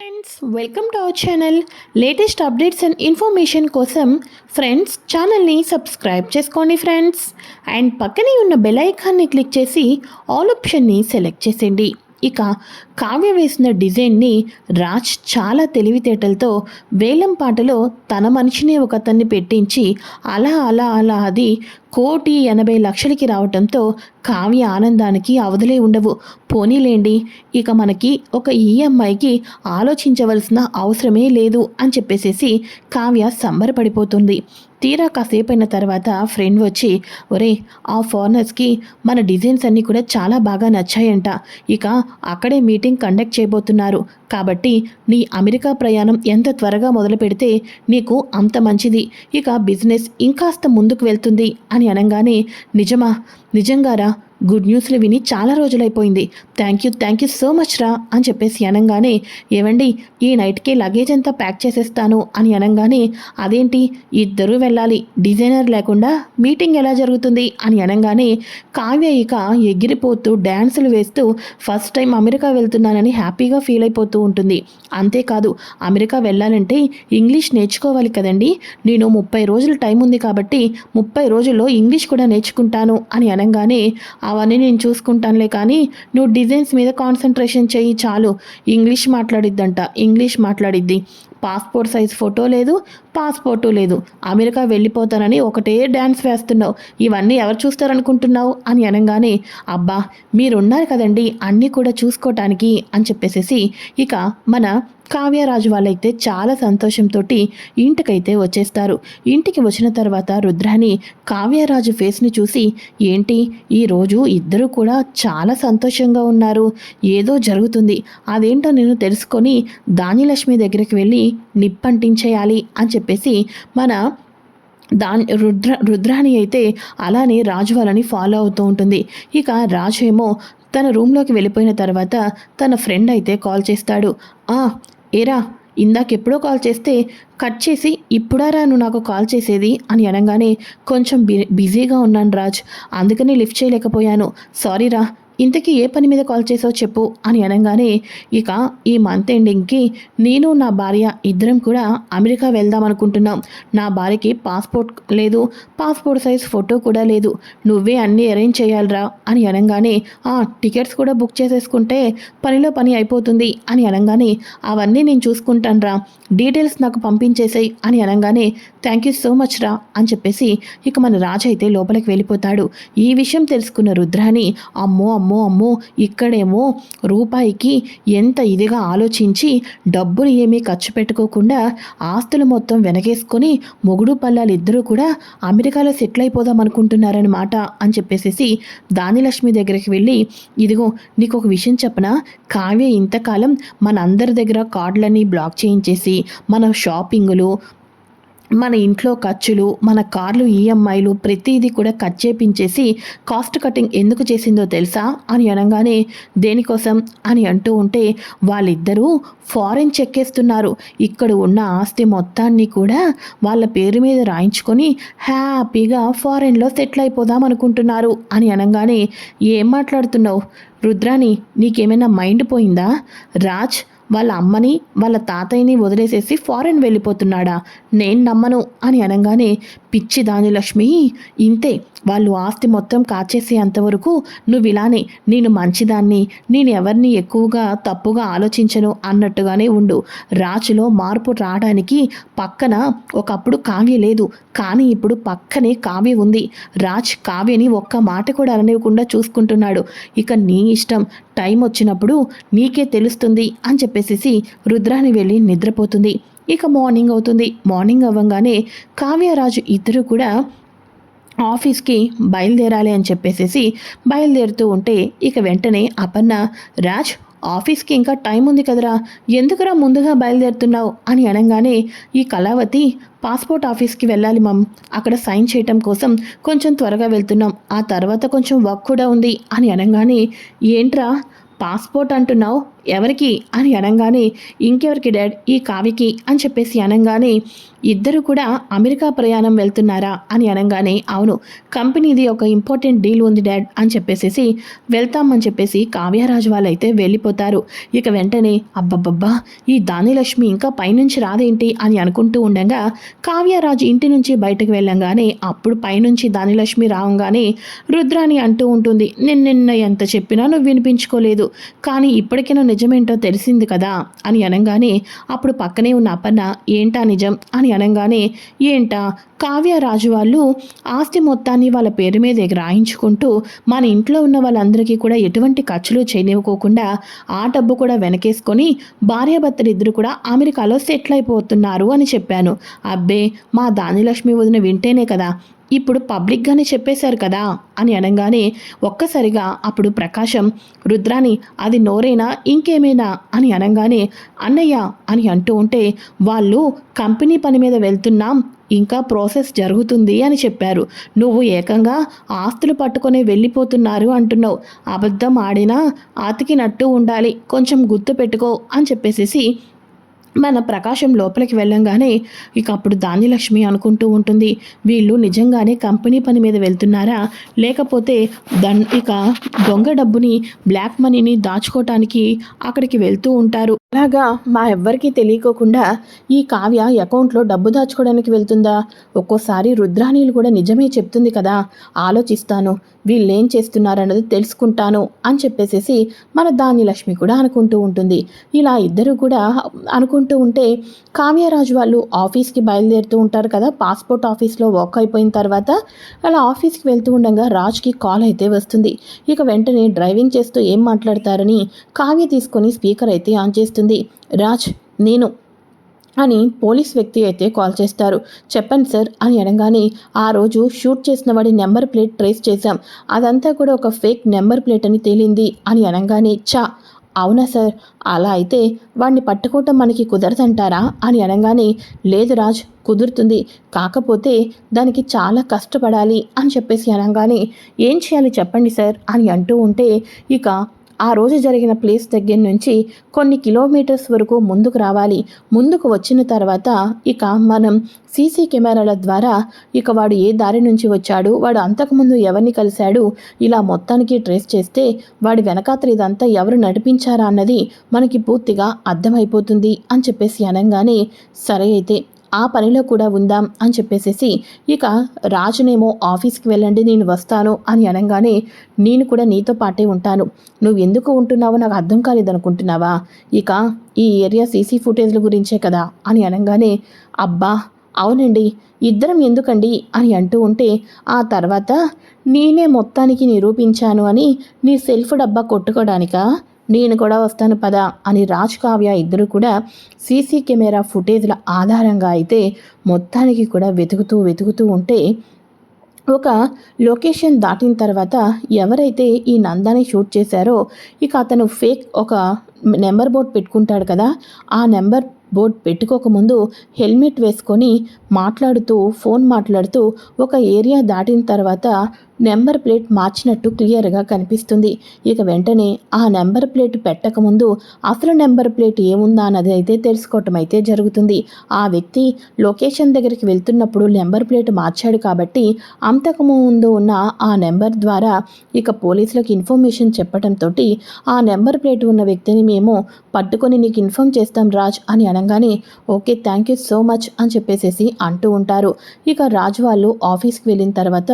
Friends welcome to our channel latest updates and information కోసం friends ఛానల్ని subscribe చేసుకోండి friends and పక్కనే ఉన్న బెల్ ఐకాన్ని క్లిక్ చేసి ఆల్ ఆప్షన్ని సెలెక్ట్ చేసేయండి. ఇక కావ్య వేసిన డిజైన్ని రాజ్ చాలా తెలివితేటలతో వేలం పాటలో తన మనిషిని ఒక అతన్ని పెట్టించి అలా అలా అలా అది కోటి ఎనభై లక్షలకి రావటంతో కావ్య ఆనందానికి అవధులే ఉండవు. పోనీలేండి ఇక మనకి ఒక ఈఎంఐకి ఆలోచించవలసిన అవసరమే లేదు అని చెప్పేసేసి కావ్య సంబరపడిపోతుంది. తీరా కాసేపు అయిన తర్వాత ఫ్రెండ్ వచ్చి ఒరే ఆ ఫారినర్స్కి మన డిజైన్స్ అన్నీ కూడా చాలా బాగా నచ్చాయంట. ఇక అక్కడే మీటింగ్ కండక్ట్ చేయబోతున్నారు. కాబట్టి నీ అమెరికా ప్రయాణం ఎంత త్వరగా మొదలు పెడితే నీకు అంత మంచిది. ఇక బిజినెస్ ఇంకాస్త ముందుకు వెళ్తుంది అని అనగానే నిజమా? నిజంగారా? గుడ్ న్యూస్లు విని చాలా రోజులైపోయింది. Thank you thank you so much రా అని చెప్పేసి అనగానే ఏవండి ఈ నైట్కి లగేజ్ అంతా ప్యాక్ చేసేస్తాను అని అనగానే అదేంటి ఇద్దరూ వెళ్ళాలి డిజైనర్ లేకుండా మీటింగ్ ఎలా జరుగుతుంది? అని అనగానే కావ్య ఇక ఎగిరిపోతూ డ్యాన్సులు వేస్తూ ఫస్ట్ టైం అమెరికా వెళ్తున్నానని హ్యాపీగా ఫీల్ అయిపోతూ ఉంటుంది. అంతేకాదు అమెరికా వెళ్ళాలంటే ఇంగ్లీష్ నేర్చుకోవాలి కదండి నేను ముప్పై రోజులు టైం ఉంది కాబట్టి ముప్పై రోజుల్లో ఇంగ్లీష్ కూడా నేర్చుకుంటాను అని అనగానే అవన్నీ నేను చూసుకుంటానులే కానీ నువ్వు డిజైన్స్ మీద కాన్సన్ట్రేషన్ చెయ్యి చాలు. ఇంగ్లీష్ మాట్లాడిద్దంట. ఇంగ్లీష్ మాట్లాడిద్ది. పాస్పోర్ట్ సైజ్ ఫోటో లేదు పాస్పోర్టు లేదు. అమెరికా వెళ్ళిపోతానని ఒకటే డ్యాన్స్ వేస్తున్నావు. ఇవన్నీ ఎవరు చూస్తారనుకుంటున్నావు? అని అనగానే అబ్బా మీరున్నారు కదండి అన్నీ కూడా చూసుకోవటానికి అని చెప్పేసేసి ఇక మన కావ్యరాజు వాళ్ళైతే చాలా సంతోషంతో ఇంటికైతే వచ్చేస్తారు. ఇంటికి వచ్చిన తర్వాత రుద్రాని కావ్యరాజు ఫేస్ని చూసి ఏంటి ఈరోజు ఇద్దరు కూడా చాలా సంతోషంగా ఉన్నారు. ఏదో జరుగుతుంది. అదేంటో నేను తెలుసుకొని దానిలక్ష్మి దగ్గరికి వెళ్ళి నిప్పంటించేయాలి అని చెప్పేసి మన దాని రుద్ర రుద్రాణి అయితే అలానే రాజు వాళ్ళని ఫాలో అవుతూ ఉంటుంది. ఇక రాజు ఏమో తన రూమ్లోకి వెళ్ళిపోయిన తర్వాత తన ఫ్రెండ్ అయితే కాల్ చేస్తాడు. ఏరా ఇందాకెప్పుడో కాల్ చేస్తే కట్ చేసి ఇప్పుడారా నువ్వు నాకు కాల్ చేసేది అని అనగానే కొంచెం బి బిజీగా ఉన్నాను రాజ్. అందుకని లిఫ్ట్ చేయలేకపోయాను. సారీ రా ఇంతకీ ఏ పని మీద కాల్ చేసావు చెప్పు అని అనగానే ఇక ఈ మంత్ ఎండింగ్కి నేను నా భార్య ఇద్దరం కూడా అమెరికా వెళ్దాం అనుకుంటున్నాం. నా భార్యకి పాస్పోర్ట్ లేదు పాస్పోర్ట్ సైజ్ ఫోటో కూడా లేదు. నువ్వే అన్నీ అరేంజ్ చేయాలిరా అని అనగానే ఆ టికెట్స్ కూడా బుక్ చేసేసుకుంటే పనిలో పని అయిపోతుంది అని అనగానే అవన్నీ నేను చూసుకుంటానురా డీటెయిల్స్ నాకు పంపించేసాయి అని అనగానే థ్యాంక్ యూ సో మచ్ రా అని చెప్పేసి ఇక మన రాజు అయితే లోపలికి వెళ్ళిపోతాడు. ఈ విషయం తెలుసుకున్న రుద్రాని అమ్మో అమ్మో అమ్మో ఇక్కడేమో రూపాయికి ఎంత ఇదిగా ఆలోచించి డబ్బులు ఏమీ ఖర్చు పెట్టుకోకుండా ఆస్తులు మొత్తం వెనకేసుకొని మొగుడు పల్లాలు ఇద్దరూ కూడా అమెరికాలో సెటిల్ అయిపోదాం అనుకుంటున్నారనమాట అని చెప్పేసి దానిలక్ష్మి దగ్గరికి వెళ్ళి ఇదిగో నీకు ఒక విషయం చెప్పనా? కావ్య ఇంతకాలం మన అందరి దగ్గర కార్డులన్నీ బ్లాక్ చేయించేసి మన షాపింగులు మన ఇంట్లో ఖర్చులు మన కార్లు ఈఎంఐలు ప్రతిదీ కూడా కట్ చేపించేసి కాస్ట్ కటింగ్ ఎందుకు చేసిందో తెలుసా? అని అనగానే దేనికోసం? అని అంటూ ఉంటే వాళ్ళిద్దరూ ఫారెన్ చెక్కేస్తున్నారు. ఇక్కడ ఉన్న ఆస్తి మొత్తాన్ని కూడా వాళ్ళ పేరు మీద రాయించుకొని హ్యాపీగా ఫారెన్లో సెటిల్ అయిపోదాం అనుకుంటున్నారు. అని అనగానే ఏం మాట్లాడుతున్నావు? రుద్రాని నీకేమైనా మైండ్ పోయిందా? రాజ్ వాళ్ళ అమ్మని వాళ్ళ తాతయ్యని వదిలేసేసి ఫారెన్ వెళ్ళిపోతున్నాడా? నేను నమ్మను అని అనగానే పిచ్చి దాని లక్ష్మి ఇంతే వాళ్ళు ఆస్తి మొత్తం కాచేసే అంతవరకు నువ్వు ఇలానే నేను మంచిదాన్ని నేను ఎవరిని ఎక్కువగా తప్పుగా ఆలోచించను అన్నట్టుగానే ఉండు. రాజులో మార్పు రావడానికి పక్కన ఒకప్పుడు కావ్య లేదు కానీ ఇప్పుడు పక్కనే కావ్య ఉంది. రాజ్ కావ్యని ఒక్క మాట కూడా అననివ్వకుండా చూసుకుంటున్నాడు. ఇక నీ ఇష్టం టైం వచ్చినప్పుడు నీకే తెలుస్తుంది అని చెప్పేసి రుద్రాని వెళ్ళి నిద్రపోతుంది. ఇక మార్నింగ్ అవుతుంది. మార్నింగ్ అవ్వగానే కావ్యరాజు ఇద్దరు కూడా ఆఫీస్కి బయలుదేరాలి అని చెప్పేసేసి బయలుదేరుతూ ఉంటే ఇక వెంటనే అపర్ణ రాజ్ ఆఫీస్కి ఇంకా టైం ఉంది కదరా. ఎందుకురా ముందుగా బయలుదేరుతున్నావు? అని అనగానే ఈ కళావతి పాస్పోర్ట్ ఆఫీస్కి వెళ్ళాలి మమ్. అక్కడ సైన్ చేయటం కోసం కొంచెం త్వరగా వెళ్తున్నాం. ఆ తర్వాత కొంచెం వర్క్ కూడా ఉంది అని అనగానే ఏంట్రా? పాస్పోర్ట్ అంటున్నావు? ఎవరికి అని అనగానే ఇంకెవరికి డాడ్? ఈ కావ్యకి అని చెప్పేసి అనగానే ఇద్దరు కూడా అమెరికా ప్రయాణం వెళ్తున్నారా? అని అనగానే అవును కంపెనీది ఒక ఇంపార్టెంట్ డీల్ ఉంది డాడ్ అని చెప్పేసి వెళ్తామని చెప్పేసి కావ్యరాజు వాళ్ళు అయితే వెళ్ళిపోతారు. ఇక వెంటనే అబ్బబ్బబ్బా ఈ దానిలక్ష్మి ఇంకా పైనుంచి రాదేంటి? అని అనుకుంటూ ఉండగా కావ్యరాజు ఇంటి నుంచి బయటకు వెళ్ళంగానే అప్పుడు పైనుంచి దానిలక్ష్మి రావంగానే రుద్రాని అంటూ ఉంటుంది నేను నిన్న ఎంత చెప్పినా నువ్వు వినిపించుకోలేదు. కానీ ఇప్పటికైనా నిజమేంటో తెలిసింది కదా? అని అనగానే అప్పుడు పక్కనే ఉన్న అపర్ణ ఏంటా నిజం? అని అనగానే ఏంటా? కావ్య రాజు వాళ్ళు ఆస్తి మొత్తాన్ని వాళ్ళ పేరు మీద రాయించుకుంటూ మన ఇంట్లో ఉన్న వాళ్ళందరికీ కూడా ఎటువంటి ఖర్చులు చేయనివ్వకోకుండా ఆ డబ్బు కూడా వెనకేసుకొని భార్యాభర్తలు ఇద్దరు కూడా అమెరికాలో సెటిల్ అయిపోతున్నారు అని చెప్పాను. అబ్బే! మా దానిలక్ష్మి వదిన వింటేనే కదా ఇప్పుడు పబ్లిక్గానే చెప్పేశారు కదా అని అనగానే ఒక్కసారిగా అప్పుడు ప్రకాశం రుద్రాని అది నోరేనా ఇంకేమైనా అని అనగానే అన్నయ్య అని అంటూ ఉంటే వాళ్ళు కంపెనీ పని మీద వెళ్తున్నాం ఇంకా ప్రాసెస్ జరుగుతుంది అని చెప్పారు. నువ్వు ఏకంగా ఆస్తులు పట్టుకొని వెళ్ళిపోతున్నారు అంటున్నావు. అబద్ధం ఆడినా ఆతికినట్టు ఉండాలి కొంచెం గుర్తు పెట్టుకో అని చెప్పేసేసి మన ప్రకాశం లోపలికి వెళ్ళంగానే ఇక అప్పుడు ధాన్యలక్ష్మి అనుకుంటూ ఉంటుంది వీళ్ళు నిజంగానే కంపెనీ పని మీద వెళ్తున్నారా? లేకపోతే దన్ ఇక దొంగ డబ్బుని బ్లాక్ మనీని దాచుకోవటానికి అక్కడికి వెళ్తూ ఉంటారు. అలాగా మా ఎవ్వరికీ తెలియకోకుండా ఈ కావ్య అకౌంట్లో డబ్బు దాచుకోవడానికి వెళ్తుందా? ఒక్కోసారి రుద్రాణీలు కూడా నిజమే చెప్తుంది కదా ఆలోచిస్తాను వీళ్ళేం చేస్తున్నారన్నది తెలుసుకుంటాను అని చెప్పేసేసి మన ధాన్యలక్ష్మి కూడా అనుకుంటూ ఉంటుంది. ఇలా ఇద్దరు కూడా అనుకు అనుకుంటూ ఉంటే కావ్యరాజు వాళ్ళు ఆఫీస్కి బయలుదేరుతూ ఉంటారు కదా పాస్పోర్ట్ ఆఫీస్లో వర్క్ అయిపోయిన తర్వాత అలా ఆఫీస్కి వెళ్తూ ఉండగా రాజ్కి కాల్ అయితే వస్తుంది. ఇక వెంటనే డ్రైవింగ్ చేస్తూ ఏం మాట్లాడతారని కావ్య తీసుకొని స్పీకర్ అయితే ఆన్ చేస్తుంది. రాజ్ నేను అని పోలీస్ వ్యక్తి అయితే కాల్ చేస్తారు. చెప్పండి సార్ అని అనగానే ఆ రోజు షూట్ చేసిన వాడి నెంబర్ ప్లేట్ ట్రేస్ చేశాం. అదంతా కూడా ఒక ఫేక్ నెంబర్ ప్లేట్ అని తేలింది అని అనగానే చా అవునా సార్? అలా అయితే వాడిని పట్టుకోవటం మనకి కుదరదంటారా? అని అనగానే లేదు రాజ్ కుదురుతుంది. కాకపోతే దానికి చాలా కష్టపడాలి అని చెప్పేసి అనగానే ఏం చేయాలి చెప్పండి సార్? అని అంటూ ఉంటే ఇక ఆ రోజు జరిగిన ప్లేస్ దగ్గర నుంచి కొన్ని కిలోమీటర్స్ వరకు ముందుకు రావాలి. ముందుకు వచ్చిన తర్వాత ఇక మనం సీసీ కెమెరాల ద్వారా ఇక వాడు ఏ దారి నుంచి వచ్చాడు వాడు అంతకుముందు ఎవరిని కలిశాడు ఇలా మొత్తానికి ట్రేస్ చేస్తే వాడి వెనకాతలు ఇదంతా ఎవరు నడిపించారా అన్నది మనకి పూర్తిగా అర్థమైపోతుంది అని చెప్పేసి అనగానే సరే అయితే ఆ పనిలో కూడా ఉందాం అని చెప్పేసేసి ఇక రాజునేమో ఆఫీస్కి వెళ్ళండి నేను వస్తాను అని అనగానే నేను కూడా నీతో పాటే ఉంటాను. నువ్వు ఎందుకు ఉంటున్నావో నాకు అర్థం కాలేదనుకుంటున్నావా? ఇక ఈ ఏరియా సీసీ ఫుటేజ్ల గురించే కదా అని అనగానే అబ్బా అవునండి ఇద్దరం ఎందుకండి అని అంటూ ఉంటే ఆ తర్వాత నేనే మొత్తానికి నిరూపించాను అని నీ సెల్ఫ్ డబ్బా కొట్టుకోవడానికా నేను కూడా వస్తాను పదా అని రాజ్ కావ్య ఇద్దరు కూడా సీసీ కెమెరా ఫుటేజ్ల ఆధారంగా అయితే మొత్తానికి కూడా వెతుకుతూ వెతుకుతూ ఉంటే ఒక లొకేషన్ దాటిన తర్వాత ఎవరైతే ఈ నందాని షూట్ చేశారో ఇక అతను ఫేక్ ఒక నెంబర్ బోర్డ్ పెట్టుకుంటాడు కదా ఆ నెంబర్ బోర్డ్ పెట్టుకోకముందు హెల్మెట్ వేసుకొని మాట్లాడుతూ ఫోన్ మాట్లాడుతూ ఒక ఏరియా దాటిన తర్వాత నెంబర్ ప్లేట్ మార్చినట్టు క్లియర్గా కనిపిస్తుంది. ఇక వెంటనే ఆ నెంబర్ ప్లేట్ పెట్టకముందు అసలు నెంబర్ ప్లేట్ ఏముందా అన్నది అయితే తెలుసుకోవటం అయితే జరుగుతుంది. ఆ వ్యక్తి లొకేషన్ దగ్గరికి వెళ్తున్నప్పుడు నెంబర్ ప్లేట్ మార్చాడు కాబట్టి అంతకుముందు ఉన్న ఆ నెంబర్ ద్వారా ఇక పోలీసులకు ఇన్ఫర్మేషన్ చెప్పడంతో ఆ నెంబర్ ప్లేట్ ఉన్న వ్యక్తిని మేము పట్టుకొని నీకు ఇన్ఫామ్ చేస్తాం రాజ్ అని అనగానే okay thank you so much అని చెప్పేసేసి అంటూ ఉంటారు. ఇక రాజ్ వాళ్ళు ఆఫీస్కి వెళ్ళిన తర్వాత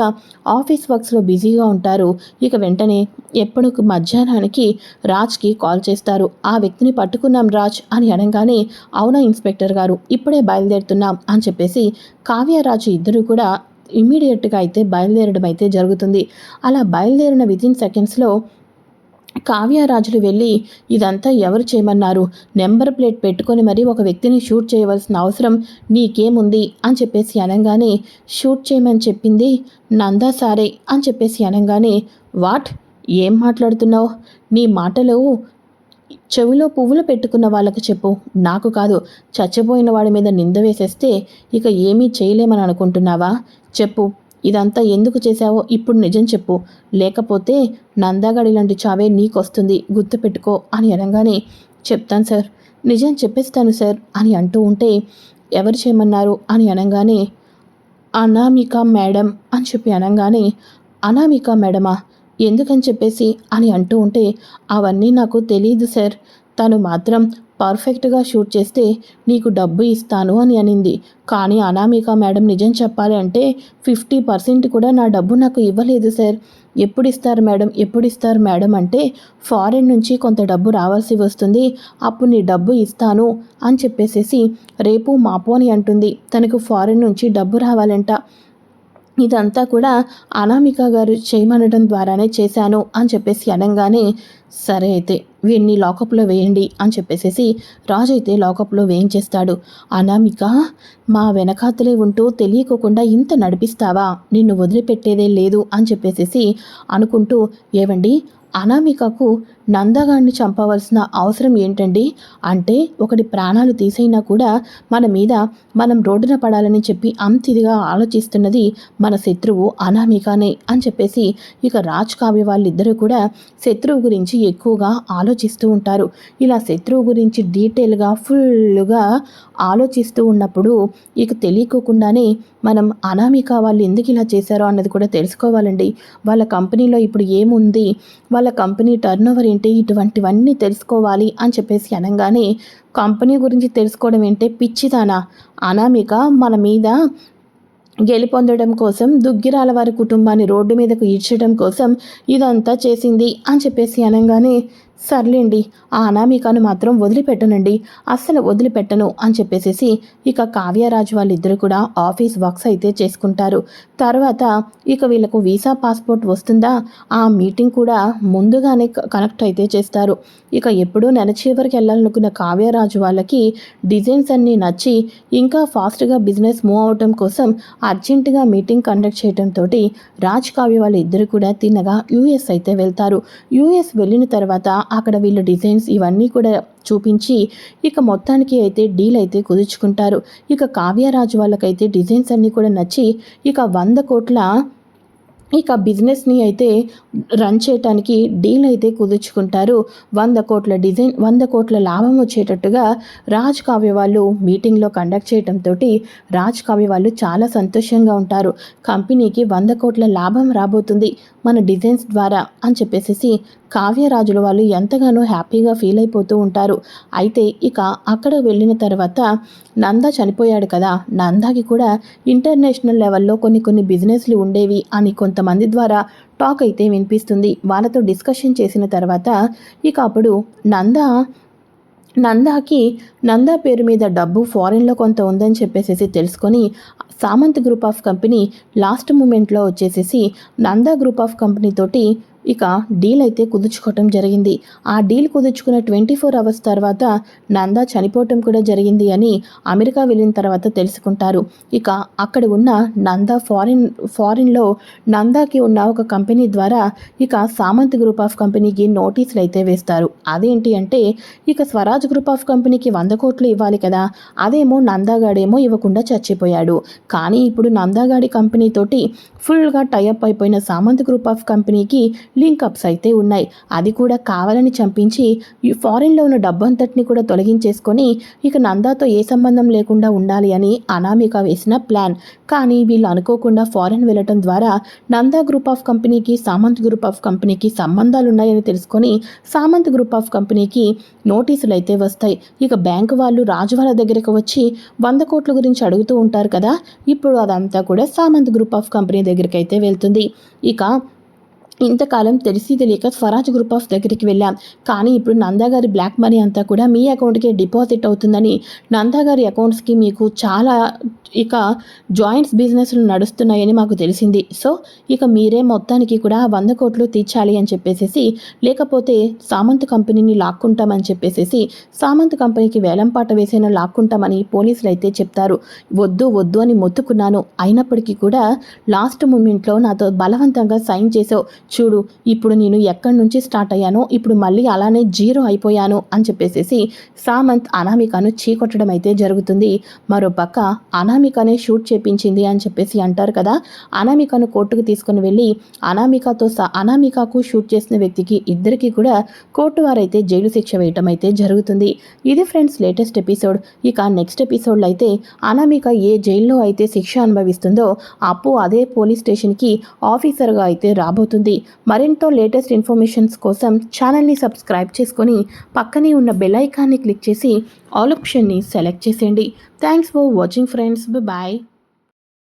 ఆఫీస్ వర్క్స్లో బిజీగా ఉంటారు. ఇక వెంటనే ఎప్పుడు మధ్యాహ్నానికి రాజ్కి కాల్ చేస్తారు. ఆ వ్యక్తిని పట్టుకున్నాం రాజ్ అని అనగానే అవునా ఇన్స్పెక్టర్ గారు ఇప్పుడే బయలుదేరుతున్నాం అని చెప్పేసి కావ్యరాజు ఇద్దరు కూడా ఇమ్మీడియట్గా అయితే బయలుదేరడం అయితే జరుగుతుంది. అలా బయలుదేరిన వితిన్ సెకండ్స్లో కావ్యరాజులు వెళ్ళి ఇదంతా ఎవరు చేయమన్నారు? నెంబర్ ప్లేట్ పెట్టుకొని మరీ ఒక వ్యక్తిని షూట్ చేయవలసిన అవసరం నీకేముంది? అని చెప్పేసి అనగానే షూట్ చేయమని చెప్పింది నందా సారే అని చెప్పేసి అనగానే వాట్? ఏం మాట్లాడుతున్నావు? నీ మాటలు చెవిలో పువ్వులు పెట్టుకున్న వాళ్ళకు చెప్పు. నాకు కాదు చచ్చిపోయిన వాడి మీద నింద వేసేస్తే ఇక ఏమీ చేయలేమని అనుకుంటున్నావా? చెప్పు. ఇదంతా ఎందుకు చేశావో ఇప్పుడు నిజం చెప్పు. లేకపోతే నందాగడి లాంటి చావే నీకొస్తుంది. గుర్తుపెట్టుకో అని అనగానే చెప్తాను సార్. నిజం చెప్పేస్తాను సార్ అని అంటూ ఉంటే ఎవరు చేయమన్నారు అని అనగానే అనామిక మేడం అని చెప్పి అనగానే అనామిక మేడమా? ఎందుకని చెప్పేసి అని అంటూ ఉంటే అవన్నీ నాకు తెలియదు సార్. తను మాత్రం పర్ఫెక్ట్గా షూట్ చేస్తే నీకు డబ్బు ఇస్తాను అని అనింది. కానీ అనామిక మేడం నిజం చెప్పాలి అంటే ఫిఫ్టీ పర్సెంట్ కూడా నా డబ్బు నాకు ఇవ్వలేదు సార్. ఎప్పుడు ఇస్తారు మేడం? ఎప్పుడు ఇస్తారు మేడం అంటే ఫారెన్ నుంచి కొంత డబ్బు రావాల్సి వస్తుంది. అప్పుడు నీ డబ్బు ఇస్తాను అని చెప్పేసేసి రేపు మాపు అని అంటుంది. తనకు ఫారెన్ నుంచి డబ్బు రావాలంట. ఇదంతా కూడా అనామిక గారు చేయమనడం ద్వారానే చేశాను అని చెప్పేసి అనగానే సరే అయితే వీడిని లాకప్లో వేయండి అని చెప్పేసేసి రాజు అయితే లాకప్లో వేయించేస్తాడు. అనామిక మా వెనకాతలే ఉంటూ తెలియకోకుండా ఇంత నడిపిస్తావా? నిన్ను వదిలిపెట్టేదే లేదు అని చెప్పేసేసి అనుకుంటూ ఏవండి? అనామికకు నందగాడిని చంపవలసిన అవసరం ఏంటండి? అంటే ఒకటి ప్రాణాలు తీసైనా కూడా మన మీద మనం రోడ్డున పడాలని చెప్పి అంతిదిగా ఆలోచిస్తున్నది మన శత్రువు అనామికానే అని చెప్పేసి ఇక రాజ్ కావ్య వాళ్ళిద్దరూ కూడా శత్రువు గురించి ఎక్కువగా ఆలోచిస్తూ ఉంటారు. ఇలా శత్రువు గురించి డీటెయిల్గా ఫుల్గా ఆలోచిస్తూ ఉన్నప్పుడు ఇక తెలియకోకుండానే మనం అనామిక వాళ్ళు ఎందుకు ఇలా చేశారో అన్నది కూడా తెలుసుకోవాలండి. వాళ్ళ కంపెనీలో ఇప్పుడు ఏముంది? వాళ్ళ కంపెనీ టర్న్ ఓవర్ ఏంటి? ఇటువంటివన్నీ తెలుసుకోవాలి అని చెప్పేసి అనగానే కంపెనీ గురించి తెలుసుకోవడం ఏంటే పిచ్చిదానా. అనామిక మన మీద గెలిపొందడం కోసం దుగ్గిరాల వారి కుటుంబాన్ని రోడ్డు మీదకు ఈడ్చడం కోసం ఇదంతా చేసింది అని చెప్పేసి అనగానే సర్లేండి ఆ అనామికను మాత్రం వదిలిపెట్టనండి అస్సలు వదిలిపెట్టను అని చెప్పేసేసి ఇక కావ్యరాజు వాళ్ళిద్దరు కూడా ఆఫీస్ వర్క్స్ అయితే చేసుకుంటారు. తర్వాత ఇక వీళ్ళకు వీసా పాస్పోర్ట్ వస్తుందా? ఆ మీటింగ్ కూడా ముందుగానే కనెక్ట్ అయితే చేస్తారు. ఇక ఎప్పుడూ నెల చివరికి వెళ్ళాలనుకున్న కావ్యరాజు వాళ్ళకి డిజైన్స్ అన్నీ నచ్చి ఇంకా ఫాస్ట్గా బిజినెస్ మూవ్ అవటం కోసం అర్జెంటుగా మీటింగ్ కండక్ట్ చేయడంతో రాజ్ కావ్య వాళ్ళు ఇద్దరు కూడా తిన్నగా యూఎస్ అయితే వెళ్తారు. యూఎస్ వెళ్ళిన తర్వాత అక్కడ వీళ్ళ డిజైన్స్ ఇవన్నీ కూడా చూపించి ఇక మొత్తానికి అయితే డీల్ అయితే కుదుర్చుకుంటారు. ఇక కావ్యరాజు వాళ్ళకైతే డిజైన్స్ అన్నీ కూడా నచ్చి ఇక వంద కోట్ల ఇక బిజినెస్ని అయితే రన్ చేయటానికి డీల్ అయితే కుదుర్చుకుంటారు. వంద కోట్ల డిజైన్ వంద కోట్ల లాభం వచ్చేటట్టుగా రాజ్ కావ్య వాళ్ళు మీటింగ్లో కండక్ట్ చేయడంతో రాజ్ కావ్య వాళ్ళు చాలా సంతోషంగా ఉంటారు. కంపెనీకి వంద కోట్ల లాభం రాబోతుంది మన డిజైన్స్ ద్వారా అని చెప్పేసి కావ్యరాజుల వాళ్ళు ఎంతగానో హ్యాపీగా ఫీల్ అయిపోతూ ఉంటారు. అయితే ఇక అక్కడ వెళ్ళిన తర్వాత నంద చనిపోయాడు కదా. నందాకి కూడా ఇంటర్నేషనల్ లెవెల్లో కొన్ని కొన్ని బిజినెస్లు ఉండేవి అని కొంతమంది ద్వారా టాక్ అయితే వినిపిస్తుంది. వాళ్ళతో డిస్కషన్ చేసిన తర్వాత ఇక అప్పుడు నంద నందాకి నందా పేరు మీద డబ్బు ఫారెన్లో కొంత ఉందని చెప్పేసి తెలుసుకొని Samanth group of company last మూమెంట్లో వచ్చేసేసి నందా గ్రూప్ ఆఫ్ కంపెనీ తోటి ఇక డీల్ అయితే కుదుర్చుకోవటం జరిగింది. ఆ డీల్ కుదుర్చుకున్న ట్వంటీ ఫోర్ అవర్స్ తర్వాత నందా చనిపోవటం కూడా జరిగింది అని అమెరికా వెళ్ళిన తర్వాత తెలుసుకుంటారు. ఇక అక్కడ ఉన్న నందా ఫారిన్ ఫారిన్లో నందాకి ఉన్న ఒక కంపెనీ ద్వారా ఇక సామంత్ గ్రూప్ ఆఫ్ కంపెనీకి నోటీసులు అయితే వేస్తారు. అదేంటి అంటే ఇక స్వరాజ్ గ్రూప్ ఆఫ్ కంపెనీకి వంద కోట్లు ఇవ్వాలి కదా అదేమో నందాగాడేమో ఇవ్వకుండా చచ్చిపోయాడు. కానీ ఇప్పుడు నందాగాడి కంపెనీతోటి ఫుల్గా టైఅప్ అయిపోయిన సామంత్ గ్రూప్ ఆఫ్ కంపెనీకి లింకప్స్ అయితే ఉన్నాయి. అది కూడా కావాలని చంపించి ఈ ఫారిన్లో ఉన్న డబ్బంతటిని కూడా తొలగించేసుకొని ఇక నందాతో ఏ సంబంధం లేకుండా ఉండాలి అని అనామిక వేసిన ప్లాన్. కానీ వీళ్ళు అనుకోకుండా ఫారిన్ వెళ్ళటం ద్వారా నందా గ్రూప్ ఆఫ్ కంపెనీకి సామంత్ గ్రూప్ ఆఫ్ కంపెనీకి సంబంధాలు ఉన్నాయని తెలుసుకొని సామంత్ గ్రూప్ ఆఫ్ కంపెనీకి నోటీసులు అయితే వస్తాయి. ఇక బ్యాంకు వాళ్ళు రాజు వాళ్ళ దగ్గరకు వచ్చి వంద కోట్ల గురించి అడుగుతూ ఉంటారు కదా ఇప్పుడు అదంతా కూడా సామంత్ గ్రూప్ ఆఫ్ కంపెనీ దగ్గరికి అయితే వెళ్తుంది. ఇక ఇంతకాలం తెలిసి తెలియక స్వరాజ్ గ్రూప్ ఆఫ్ దగ్గరికి వెళ్ళాం. కానీ ఇప్పుడు నందాగారి బ్లాక్ మనీ అంతా కూడా మీ అకౌంట్కి డిపాజిట్ అవుతుందని నందాగారి అకౌంట్స్కి మీకు చాలా ఇక జాయింట్స్ బిజినెస్లు నడుస్తున్నాయని మాకు తెలిసింది. సో ఇక మీరే మొత్తానికి కూడా వంద కోట్లు తీర్చాలి అని చెప్పేసి లేకపోతే సామంత్ కంపెనీని లాక్కుంటామని చెప్పేసి సామంత్ కంపెనీకి వేలంపాట వేసైనా లాక్కుంటామని పోలీసులు అయితే చెప్తారు. వద్దు వద్దు అని మొత్తుకున్నాను. అయినప్పటికీ కూడా లాస్ట్ మూమెంట్లో నాతో బలవంతంగా సైన్ చేసావు. చూడు ఇప్పుడు నేను ఎక్కడి నుంచి స్టార్ట్ అయ్యానో ఇప్పుడు మళ్ళీ అలానే జీరో అయిపోయాను అని చెప్పేసి సామంత్ అనామికను చీకొట్టడం అయితే జరుగుతుంది. మరో పక్క అనామికనే షూట్ చేపించింది అని చెప్పేసి అంటారు కదా అనామికను కోర్టుకు తీసుకుని వెళ్ళి అనామికతో స అనామికకు షూట్ చేసిన వ్యక్తికి ఇద్దరికి కూడా కోర్టు వారైతే జైలు శిక్ష వేయటం అయితే జరుగుతుంది. ఇది ఫ్రెండ్స్ లేటెస్ట్ ఎపిసోడ్. ఇక నెక్స్ట్ ఎపిసోడ్లో అయితే అనామిక ఏ జైల్లో అయితే శిక్ష అనుభవిస్తుందో అప్పు అదే పోలీస్ స్టేషన్కి ఆఫీసర్గా అయితే రాబోతుంది. మరెంతో లేటెస్ట్ ఇన్ఫర్మేషన్స్ కోసం ఛానల్ని సబ్స్క్రైబ్ చేసుకొని పక్కనే ఉన్న బెల్ ఐకాన్ని క్లిక్ చేసి ఆల్ ఆప్షన్ని సెలెక్ట్ చేసేయండి. Thanks for watching friends. Bye